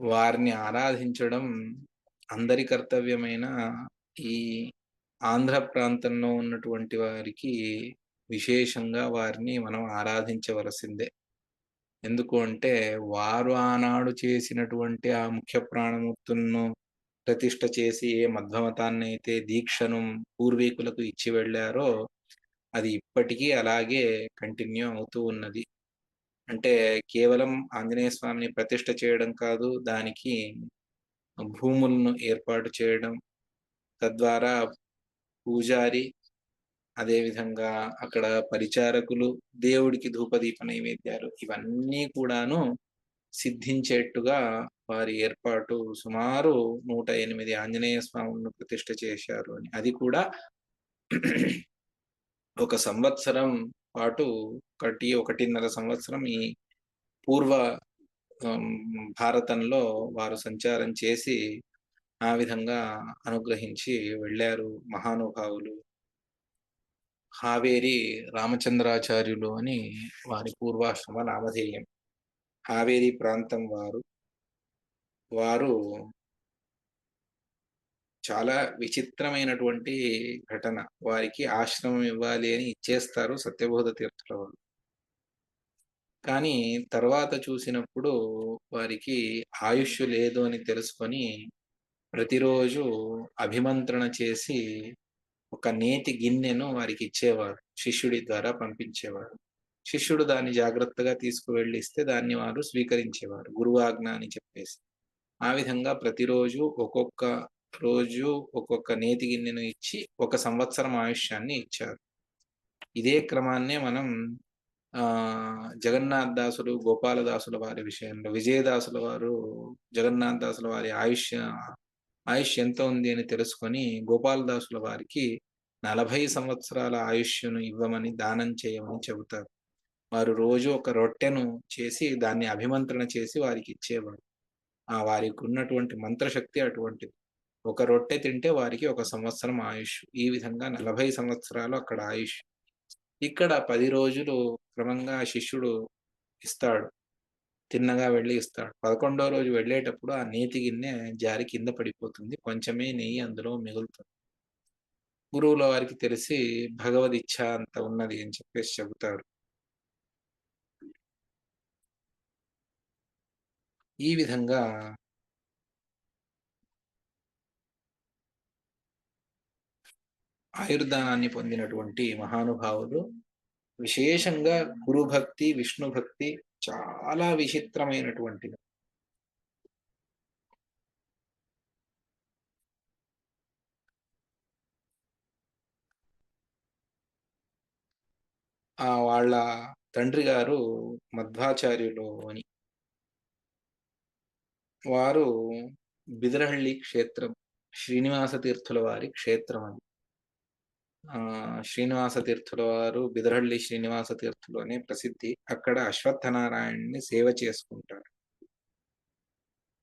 వారిని ఆరాధించడం అందరి కర్తవ్యమైన ఈ ఆంధ్ర ప్రాంతంలో ఉన్నటువంటి వారికి విశేషంగా వారిని మనం ఆరాధించవలసిందే. ఎందుకు అంటే వారు ఆనాడు చేసినటువంటి ఆ ముఖ్య ప్రాణమూర్తులను ప్రతిష్ట చేసి ఏ మధ్వమతాన్ని అయితే దీక్షను పూర్వీకులకు ఇచ్చి వెళ్ళారో అది ఇప్పటికీ అలాగే కంటిన్యూ అవుతూ ఉన్నది. అంటే కేవలం ఆంజనేయ స్వామిని ప్రతిష్ట చేయడం కాదు దానికి భూములను ఏర్పాటు చేయడం తద్వారా పూజారి అదేవిధంగా అక్కడ పరిచారకులు దేవుడికి ధూపదీప నైవేద్యాలు ఇవన్నీ కూడాను సిద్ధించేట్టుగా వారి ఏర్పాటు సుమారు నూట ఎనిమిది ఆంజనేయ స్వాములను ప్రతిష్ట చేశారు అని. అది కూడా ఒక సంవత్సరం పాటు ఒకటి ఒకటిన్నర సంవత్సరం ఈ పూర్వ భారతంలో వారు సంచారం చేసి ఆ విధంగా అనుగ్రహించి వెళ్ళారు మహానుభావులు. హావేరి రామచంద్రాచార్యులు అని వారి పూర్వాశ్రమ నామధేయం. హావేరి ప్రాంతం వారు. వారు చాలా విచిత్రమైనటువంటి ఘటన. వారికి ఆశ్రమం ఇవ్వాలి అని ఇచ్చేస్తారు సత్యబోధ తీర్థుల వాళ్ళు. కానీ తర్వాత చూసినప్పుడు వారికి ఆయుష్ లేదు అని తెలుసుకొని ప్రతిరోజు అభిమంత్రణ చేసి ఒక నేతి గిన్నెను వారికి ఇచ్చేవారు. శిష్యుడి ద్వారా పంపించేవారు. శిష్యుడు దాన్ని జాగ్రత్తగా తీసుకువెళ్ళిస్తే దాన్ని వారు స్వీకరించేవారు. గురువాజ్ఞ అని చెప్పేసి. ఆ విధంగా ప్రతిరోజు ఒక్కొక్క రోజు ఒక్కొక్క నేతి గిన్నెను ఇచ్చి ఒక సంవత్సరం ఆయుష్యాన్ని ఇచ్చారు. ఇదే క్రమాన్నే మనం ఆ జగన్నాథ్ దాసులు గోపాలదాసుల వారి విషయంలో విజయదాసుల వారు జగన్నాథ్ దాసుల వారి ఆయుష్ ఆయుష్ ఎంత ఉంది అని తెలుసుకొని గోపాలదాసుల వారికి నలభై సంవత్సరాల ఆయుష్ను ఇవ్వమని దానం చేయమని చెబుతారు. వారు రోజు ఒక రొట్టెను చేసి దాన్ని అభిమంత్రణ చేసి వారికి ఇచ్చేవారు. ఆ వారికి ఉన్నటువంటి మంత్రశక్తి అటువంటిది. ఒక రొట్టె తింటే వారికి ఒక సంవత్సరం ఆయుష్. ఈ విధంగా నలభై సంవత్సరాలు అక్కడ ఆయుష్. ఇక్కడ పది రోజులు క్రమంగా శిష్యుడు ఇస్తాడు. తిన్నగా వెళ్ళి ఇస్తాడు. పదకొండో రోజు వెళ్ళేటప్పుడు ఆ నేతి గిన్నె జారి కింద పడిపోతుంది. కొంచెమే నెయ్యి అందులో మిగులుతుంది. గురువుల వారికి తెలిసి భగవద్ ఇచ్ఛ అంత ఉన్నది అని చెప్పేసి చెబుతారు ఈ విధంగా ఆయుర్దానాన్ని పొందినటువంటి మహానుభావులు విశేషంగా గురుభక్తి విష్ణు భక్తి చాలా విచిత్రమైనటువంటిది ఆ వాళ్ళ తండ్రి గారు మధ్వాచార్యులు అని. వారు బిదరహళ్ళి క్షేత్రం శ్రీనివాస తీర్థుల వారి క్షేత్రం అది శ్రీనివాస తీర్థుల వారు బిదరహళ్ళి శ్రీనివాస తీర్థులు అనే ప్రసిద్ధి. అక్కడ అశ్వత్థనారాయణ్ణి సేవ చేసుకుంటారు.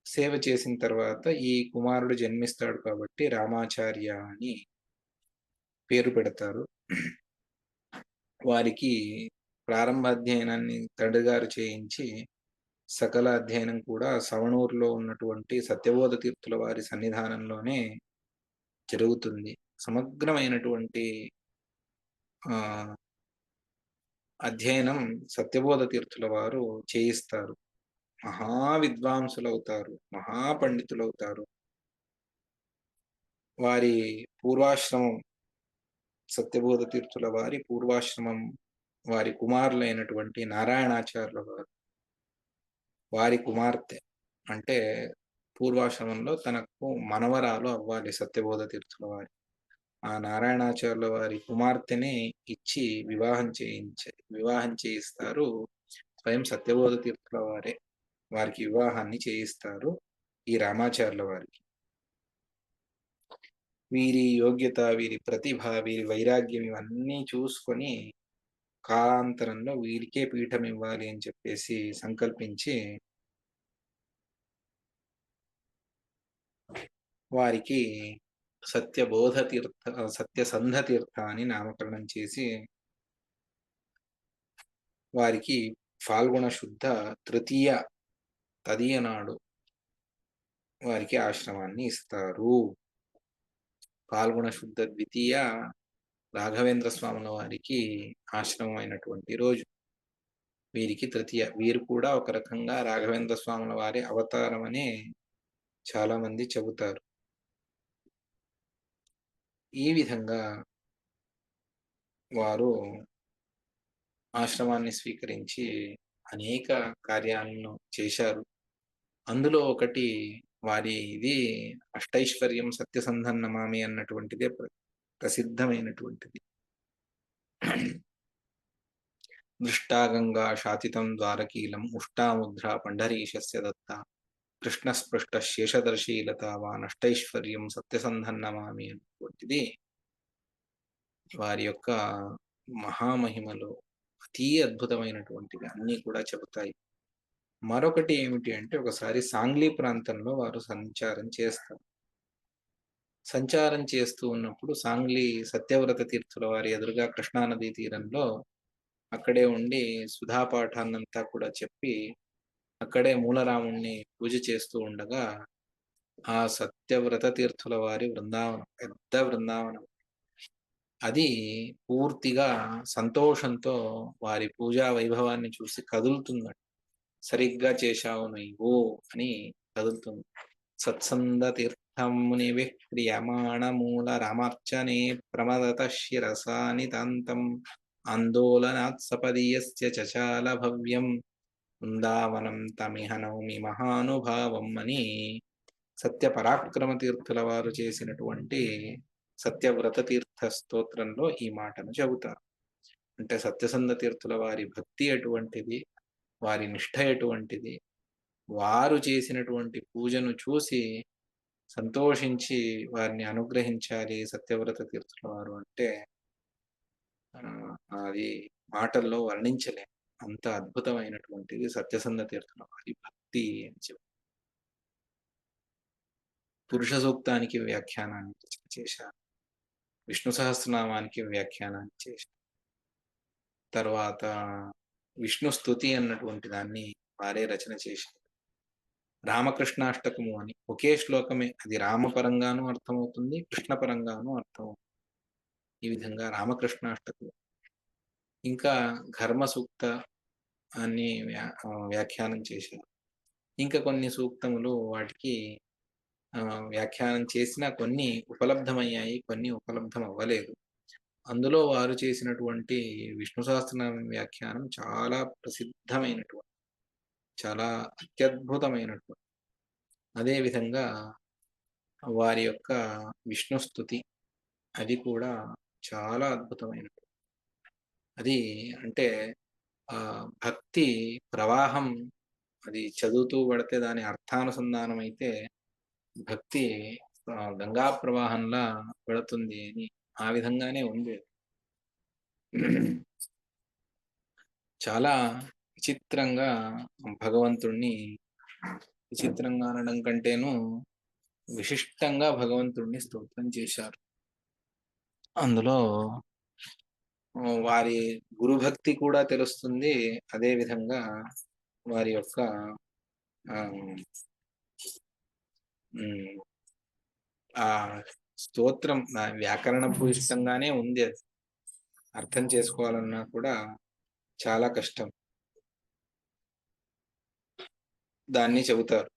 సేవ చేసిన తర్వాత ఈ కుమారుడు జన్మిస్తాడు కాబట్టి రామాచార్య అని పేరు పెడతారు. వారికి ప్రారంభ అధ్యయనాన్ని తండ్రి గారు చేయించి సకల అధ్యయనం కూడా సవణూరులో ఉన్నటువంటి సత్యబోధ తీర్థుల వారి సన్నిధానంలోనే జరుగుతుంది. సమగ్రమైనటువంటి ఆ అధ్యయనం సత్యబోధ తీర్థుల వారు చేయిస్తారు. మహా విద్వాంసులవుతారు మహాపండితులవుతారు. వారి పూర్వాశ్రమం సత్యబోధ తీర్థుల వారి పూర్వాశ్రమం వారి కుమారులైనటువంటి నారాయణాచార్యుల వారు. వారి కుమార్తె అంటే పూర్వాశ్రమంలో తనకు మనవరాలు అవ్వాలి సత్యబోధ తీర్థుల వారి. ఆ నారాయణాచార్యుల వారి కుమార్తెని ఇచ్చి వివాహం చేయించే వివాహం చేయిస్తారు. స్వయం సత్యబోధ తీర్థుల వారే వారికి వివాహాన్ని చేయిస్తారు ఈ రామాచార్యుల వారికి. వీరి యోగ్యత వీరి ప్రతిభ వీరి వైరాగ్యం ఇవన్నీ చూసుకొని కాలాంతరంలో వీరికే పీఠం ఇవ్వాలి అని చెప్పేసి సంకల్పించి వారికి సత్యబోధ తీర్థ సత్యసంధ తీర్థ అని నామకరణం చేసి వారికి ఫాల్గుణ శుద్ధ తృతీయ తదియ నాడు వారికి ఆశ్రమాన్ని ఇస్తారు. పాల్గొన శుద్ధ ద్వితీయ రాఘవేంద్ర స్వాముల వారికి ఆశ్రమం అయినటువంటి రోజు. వీరికి తృతీయ. వీరు కూడా ఒక రకంగా రాఘవేంద్ర స్వాముల వారి అవతారం అనే చాలామంది చెబుతారు. ఈ విధంగా వారు ఆశ్రమాన్ని స్వీకరించి అనేక కార్యాలను చేశారు. అందులో ఒకటి వారి ఇది అష్టైశ్వర్యం సత్యసంధం నమామి అన్నటువంటిదే ప్ర ప్రసిద్ధమైనటువంటిది. దృష్టాగంగా శాతితం ద్వారకీలం ఉష్టాముద్ర పండరీశస్య దత్త కృష్ణస్పృష్ట శేషదర్శీ వా నష్టైశ్వర్యం సత్యసంధన్నమామి నమామి వారి యొక్క మహామహిమలు అతి అద్భుతమైనటువంటివి అన్నీ కూడా చెబుతాయి. మరొకటి ఏమిటి అంటే ఒకసారి సాంగ్లీ ప్రాంతంలో వారు సంచారం చేస్తారు. సంచారం చేస్తూ ఉన్నప్పుడు సాంగ్లీ సత్యవ్రత తీర్థుల వారి ఎదురుగా కృష్ణానదీ తీరంలో అక్కడే ఉండి సుధా పాఠాన్నంతా కూడా చెప్పి అక్కడే మూలరాముణ్ణి పూజ చేస్తూ ఉండగా ఆ సత్యవ్రత తీర్థుల వారి బృందావనం పెద్ద బృందావనం. అది పూర్తిగా సంతోషంతో వారి పూజా వైభవాన్ని చూసి కదులుతుందట. సరిగ్గా చేశావు నీవు అని కదులుతుంది. సత్సంద తీర్థముని క్రియమాణ మూల రామార్చనే ప్రమదత శిరసా నితాంతం ఆందోళనాత్సపదీయస్య చచాల భవ్యం బృందావనం తమిహ నౌమి మహానుభావం అని సత్య పరాక్రమ తీర్థుల వారు చేసినటువంటి సత్యవ్రత తీర్థ స్తోత్రంలో ఈ మాటను చెబుతారు. అంటే సత్యసంధ తీర్థుల వారి భక్తి ఎటువంటిది, వారి నిష్ఠ ఎటువంటిది, వారు చేసినటువంటి పూజను చూసి సంతోషించి వారిని అనుగ్రహించాలి సత్యవ్రత తీర్థుల వారు అంటే అది మాటల్లో వర్ణించలేం. అంత అద్భుతమైనటువంటిది సత్యసంధ తీర్థం వారి భక్తి అని చెప్పి పురుష సూక్తానికి వ్యాఖ్యానాన్ని చేశారు. విష్ణు సహస్రనామానికి వ్యాఖ్యానాన్ని చేశారు. తర్వాత విష్ణు స్తుతి అన్నటువంటి దాన్ని వారే రచన చేశారు. రామకృష్ణాష్టకము అని ఒకే శ్లోకమే అది రామపరంగానూ అర్థమవుతుంది, కృష్ణ పరంగాను అర్థమవుతుంది. ఈ విధంగా రామకృష్ణాష్టకం. ఇంకా ఘర్మ సూక్త అని వ్యా వ్యాఖ్యానం చేశారు. ఇంకా కొన్ని సూక్తములు వాటికి వ్యాఖ్యానం చేసిన కొన్ని ఉపలబ్ధమయ్యాయి. కొన్ని ఉపలబ్ధం అవ్వలేదు. అందులో వారు చేసినటువంటి విష్ణు సహస్రనామ వ్యాఖ్యానం చాలా ప్రసిద్ధమైనటువంటి చాలా అత్యద్భుతమైనటువంటి అదేవిధంగా వారి యొక్క విష్ణుస్తుతి అది కూడా చాలా అద్భుతమైన అది అంటే భక్తి ప్రవాహం అది చదువుతూ పడితే దాని అర్థానుసంధానం అయితే భక్తి గంగా ప్రవాహంలా పడుతుంది అని ఆ విధంగానే ఉంది. చాలా విచిత్రంగా భగవంతుణ్ణి విచిత్రంగా అనడం కంటేను విశిష్టంగా భగవంతుణ్ణి స్తోత్రం చేశారు. అందులో వారి గురుభక్తి కూడా తెలుస్తుంది. అదే విధంగా వారి యొక్క ఆ స్తోత్రం వ్యాకరణ భూషితంగానే ఉంది అది. అర్థం చేసుకోవాలన్నా కూడా చాలా కష్టం. దాన్ని చెబుతారు.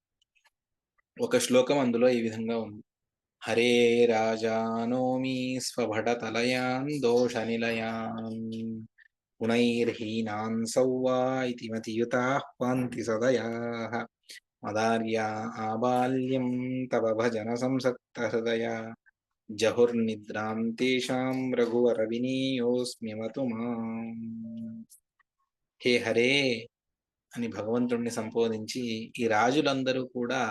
ఒక శ్లోకం అందులో ఈ విధంగా ఉంది. హరే రాజానోమి స్వభటతలయాన్ దోషనిలయాన్. గుణైర్హీనాన్ సౌవా ఇతి మతియుతా పాంతి సదయా. మదార్యా ఆబాల్యం తవ భజన సంసక్త హృదయా. జహుర్నిద్రాం తేషాం రఘువర వినీయోస్మ్యమతు హే హరే అని భగవంతుణ్ణి సంబోధించి ఈ రాజులందరూ కూడా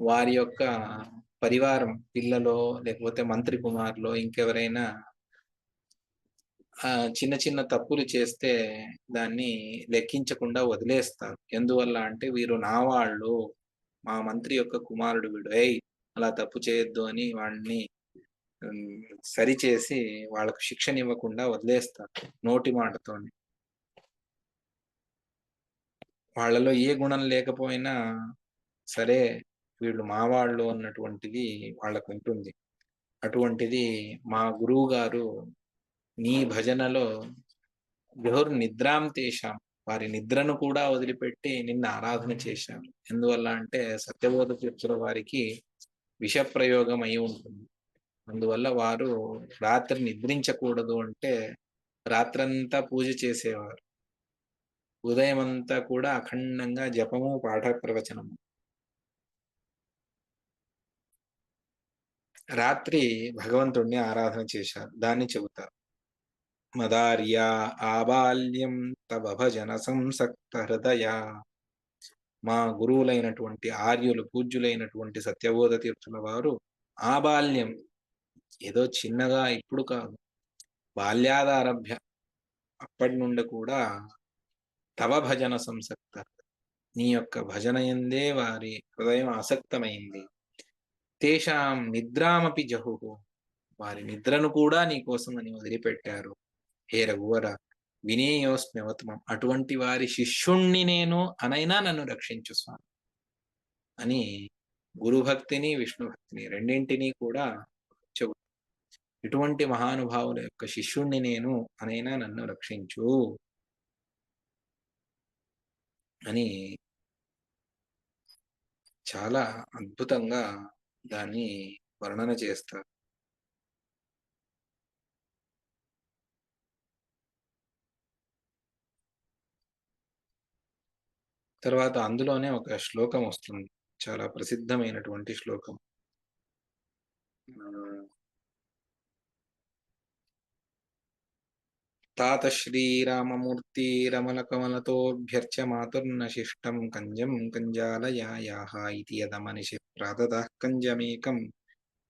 వారి యొక్క పరివారం పిల్లలో లేకపోతే మంత్రి కుమారులో ఇంకెవరైనా ఆ చిన్న చిన్న తప్పులు చేస్తే దాన్ని లెక్కించకుండా వదిలేస్తారు. ఎందువల్ల అంటే వీరు నా వాళ్ళు. మా మంత్రి యొక్క కుమారుడు వీడు. ఏయ్! అలా తప్పు చేయొద్దు అని వాడిని సరిచేసి వాళ్ళకు శిక్షణ ఇవ్వకుండా వదిలేస్తారు. నోటి మాటతోని. వాళ్ళలో ఏ గుణం లేకపోయినా సరే వీళ్ళు మావాళ్ళు అన్నటువంటిది వాళ్ళకుంటుంది. అటువంటిది మా గురువు గారు నీ భజనలో నిద్రాం తేషాం వారి నిద్రను కూడా వదిలిపెట్టి నిన్న ఆరాధన చేశారు. ఎందువల్ల అంటే సత్యబోధ తీర్థుల వారికి విషప్రయోగం అయి ఉంటుంది. అందువల్ల వారు రాత్రి నిద్రించకూడదు అంటే రాత్రంతా పూజ చేసేవారు. ఉదయమంతా కూడా అఖండంగా జపము, పాఠ ప్రవచనము. రాత్రి భగవంతుడిని ఆరాధన చేశారు. దాన్ని చెబుతారు. మదార్యా ఆబాల్యం తవ భజన సంసక్త హృదయ మా గురువులైనటువంటి ఆర్యులు పూజ్యులైనటువంటి సత్యబోధ తీర్థుల వారు ఆబాల్యం ఏదో చిన్నగా ఇప్పుడు కాదు బాల్యాదారభ్య అప్పటి నుండి కూడా తవ భజన సంసక్త నీ యొక్క భజన ఎందే వారి హృదయం ఆసక్తమైంది తేషాం నిద్రామపి జహుహు వారి నిద్రను కూడా నీ కోసం అని వదిలిపెట్టారు. హే రఘువర వినేయోస్మ్యవతమం. అటువంటి వారి శిష్యుణ్ణి నేను అనైనా నన్ను రక్షించు స్వామి. అని గురుభక్తిని విష్ణు భక్తిని రెండింటినీ కూడా చెబుతాను ఇటువంటి మహానుభావుల యొక్క శిష్యుణ్ణి నేను అనైనా నన్ను రక్షించు అని చాలా అద్భుతంగా దాన్ని వర్ణన చేస్తారు. తర్వాత అందులోనే ఒక శ్లోకం వస్తుంది. చాలా ప్రసిద్ధమైనటువంటి శ్లోకం. తాత శ్రీరామమూర్తి రమలకమలతోభ్యర్చ మాతుర్నశిష్టం కంజం కంజాలయాయాహ ఇతి యదమనిషి ప్రాతతః కంజమేకం.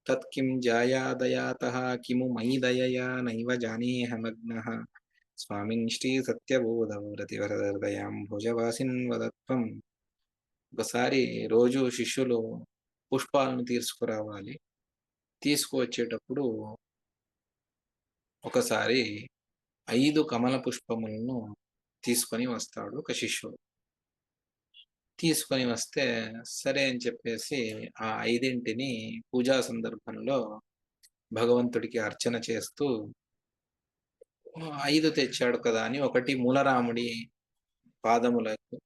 తత్కిం జాయాదయాతః కిము మయి దయయా నైవ జానేహమగ్నః. స్వామిన్ శ్రీ సత్యబోధవ్రతివరహృదయాం భుజవాసిన్ వదత్వం. ఒకసారి రోజు శిష్యులు పుష్పాలను తీసుకురావాలి. తీసుకువచ్చేటప్పుడు ఒకసారి ఐదు కమల పుష్పములను తీసుకొని వస్తాడు ఒక శిష్యుడు. తీసుకొని వస్తే సరే అని చెప్పేసి ఆ ఐదింటిని పూజా సందర్భంలో భగవంతుడికి అర్చన చేస్తూ ఐదు తెచ్చాడు కదా అని ఒకటి మూలరాముడి పాదములకు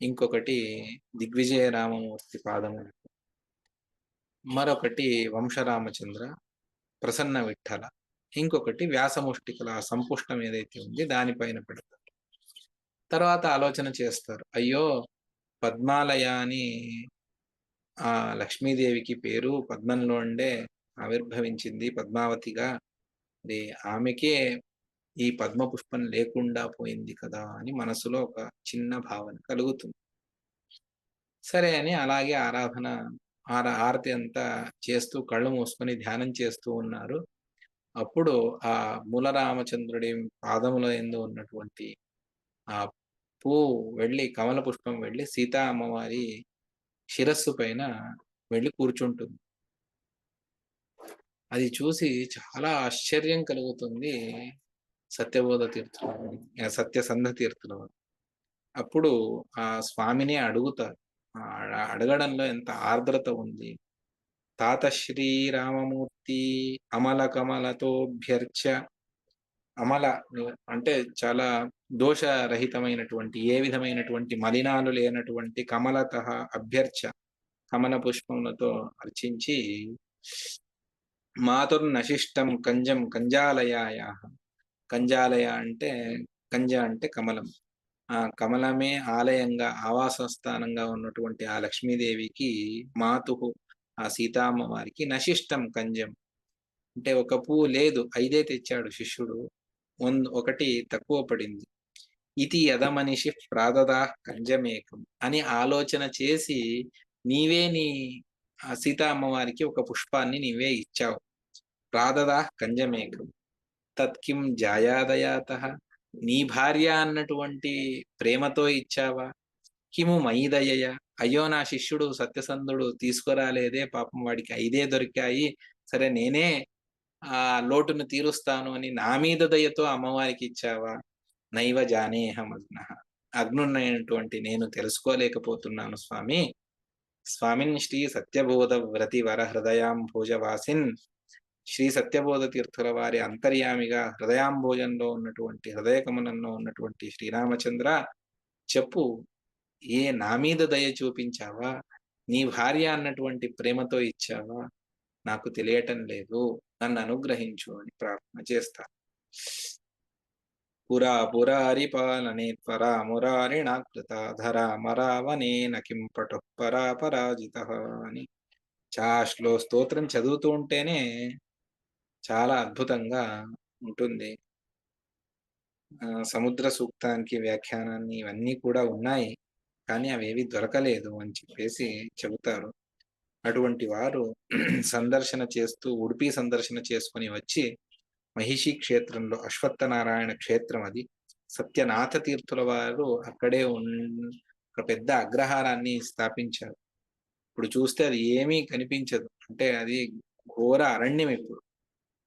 ఇంకొకటి దిగ్విజయ రామమూర్తి పాదములకు మరొకటి వంశరామచంద్ర ప్రసన్న విఠల ఇంకొకటి వ్యాసముష్టికల సంపుష్టం ఏదైతే ఉంది దానిపైన పెడతారు. తర్వాత ఆలోచన చేస్తారు. అయ్యో! పద్మాలయ అని ఆ లక్ష్మీదేవికి పేరు పద్మంలో ఉండే ఆవిర్భవించింది పద్మావతిగా. అది ఆమెకే ఈ పద్మ పుష్పం లేకుండా పోయింది కదా అని మనసులో ఒక చిన్న భావన కలుగుతుంది. సరే అని అలాగే ఆరాధన ఆర ఆరతి అంతా చేస్తూ కళ్ళు మూసుకొని ధ్యానం చేస్తూ ఉన్నారు. అప్పుడు ఆ మూలరామచంద్రుడి పాదముల ఎందు ఉన్నటువంటి ఆ పువ్వు వెళ్ళి కమల పుష్పం వెళ్ళి సీతా అమ్మవారి శిరస్సు పైన వెళ్ళి కూర్చుంటుంది. అది చూసి చాలా ఆశ్చర్యం కలుగుతుంది. సత్యబోధ తీర్థుల సత్యసంధ తీర్థుల అప్పుడు ఆ స్వామిని అడుగుతారు. అడగడంలో ఎంత ఆర్ద్రత ఉంది తాత శ్రీరామమూర్తి అమల కమలతోభ్యర్చ. అమల అంటే చాలా దోషరహితమైనటువంటి ఏ విధమైనటువంటి మలినాలు లేనటువంటి కమలత అభ్యర్చ కమల పుష్పములతో అర్చించి మాతుర్నశిష్టం కంజం కంజాలయాయ. కంజాలయ అంటే కంజ అంటే కమలం. ఆ కమలమే ఆలయంగా ఆవాస స్థానంగా ఉన్నటువంటి ఆ లక్ష్మీదేవికి మాతు ఆ సీతామ్మ వారికి నశిష్టం కంజం. అంటే ఒక పువ్వు లేదు ఐదే తెచ్చాడు శిష్యుడు. ఒకటి తక్కువ పడింది. ఇది యదమనిషి ప్రాదదా కంజమేకం అని ఆలోచన చేసి నీవే నీ సీతా అమ్మవారికి ఒక పుష్పాన్ని నీవే ఇచ్చావు. ప్రాదదా కంజమేకం. తత్కిం జాయాదయాత. నీ భార్య అన్నటువంటి ప్రేమతో ఇచ్చావా? కిము మయీదయ్య అయ్యో నా శిష్యుడు సత్యసంధుడు తీసుకురాలేదే పాపం వాడికి ఐదే దొరికాయి. సరే నేనే ఆ లోటును తీరుస్తాను అని నా మీద దయతో అమ్మవారికి ఇచ్చావా? నైవ జానేహం అగ్న అగ్నున్నటువంటి నేను తెలుసుకోలేకపోతున్నాను స్వామి. స్వామిన్ శ్రీ సత్యబోధ వ్రతి వర హృదయాంభోజవాసిన్ శ్రీ సత్యబోధ తీర్థుల వారి అంతర్యామిగా హృదయాంభోజంలో ఉన్నటువంటి హృదయ కమలంలో ఉన్నటువంటి శ్రీరామచంద్ర చెప్పు ఏ నా మీద దయ చూపించావా? నీ భార్య అన్నటువంటి ప్రేమతో ఇచ్చావా? నాకు తెలియటం లేదు. నన్ను అనుగ్రహించు అని ప్రార్థన చేస్తాను పురా పురారి పాలనే త్వరా మురారిణ కృత ధరా మరావనేన పటు పరా పరాజిత అని. చాష్లో స్తోత్రం చదువుతూ ఉంటేనే చాలా అద్భుతంగా ఉంటుంది. సముద్ర సూక్తానికి వ్యాఖ్యానాన్ని ఇవన్నీ కూడా ఉన్నాయి. కానీ అవేవి దొరకలేదు అని చెప్పేసి చెబుతారు. అటువంటి వారు సందర్శన చేస్తూ ఉడిపి సందర్శన చేసుకొని వచ్చి మహిషి క్షేత్రంలో అశ్వత్థనారాయణ క్షేత్రం అది సత్యనాథ తీర్థుల వారు అక్కడే ఒక పెద్ద అగ్రహారాన్ని స్థాపించారు. ఇప్పుడు చూస్తే అది ఏమీ కనిపించదు. అంటే అది ఘోర అరణ్యం ఇప్పుడు.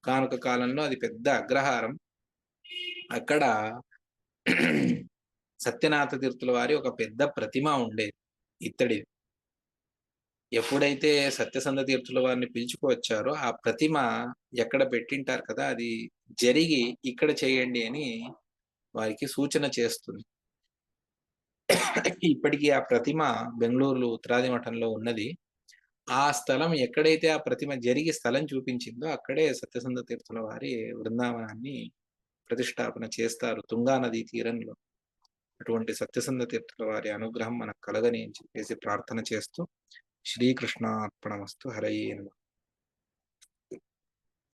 కానుక కాలంలో అది పెద్ద అగ్రహారం. అక్కడ సత్యనాథ తీర్థుల వారి ఒక పెద్ద ప్రతిమ ఉండేది ఇత్తడి ఎప్పుడైతే సత్యసంధ తీర్థుల వారిని పిలుచుకువచ్చారో ఆ ప్రతిమ ఎక్కడ పెట్టింటారు కదా అది జరిగి ఇక్కడ చేయండి అని వారికి సూచన చేస్తుంది. ఇప్పటికీ ఆ ప్రతిమ బెంగళూరు ఉత్తరాది మఠంలో ఉన్నది. ఆ స్థలం ఎక్కడైతే ఆ ప్రతిమ జరిగి స్థలం చూపించిందో అక్కడే సత్యసంధ తీర్థుల వారి బృందావనాన్ని ప్రతిష్టాపన చేస్తారు తుంగా నదీ తీరంలో. అటువంటి సత్యసంధ తీర్థుల వారి అనుగ్రహం మనకు కలగని అని చెప్పేసి ప్రార్థన చేస్తూ శ్రీకృష్ణ అర్పణమస్తు హరయే నమః.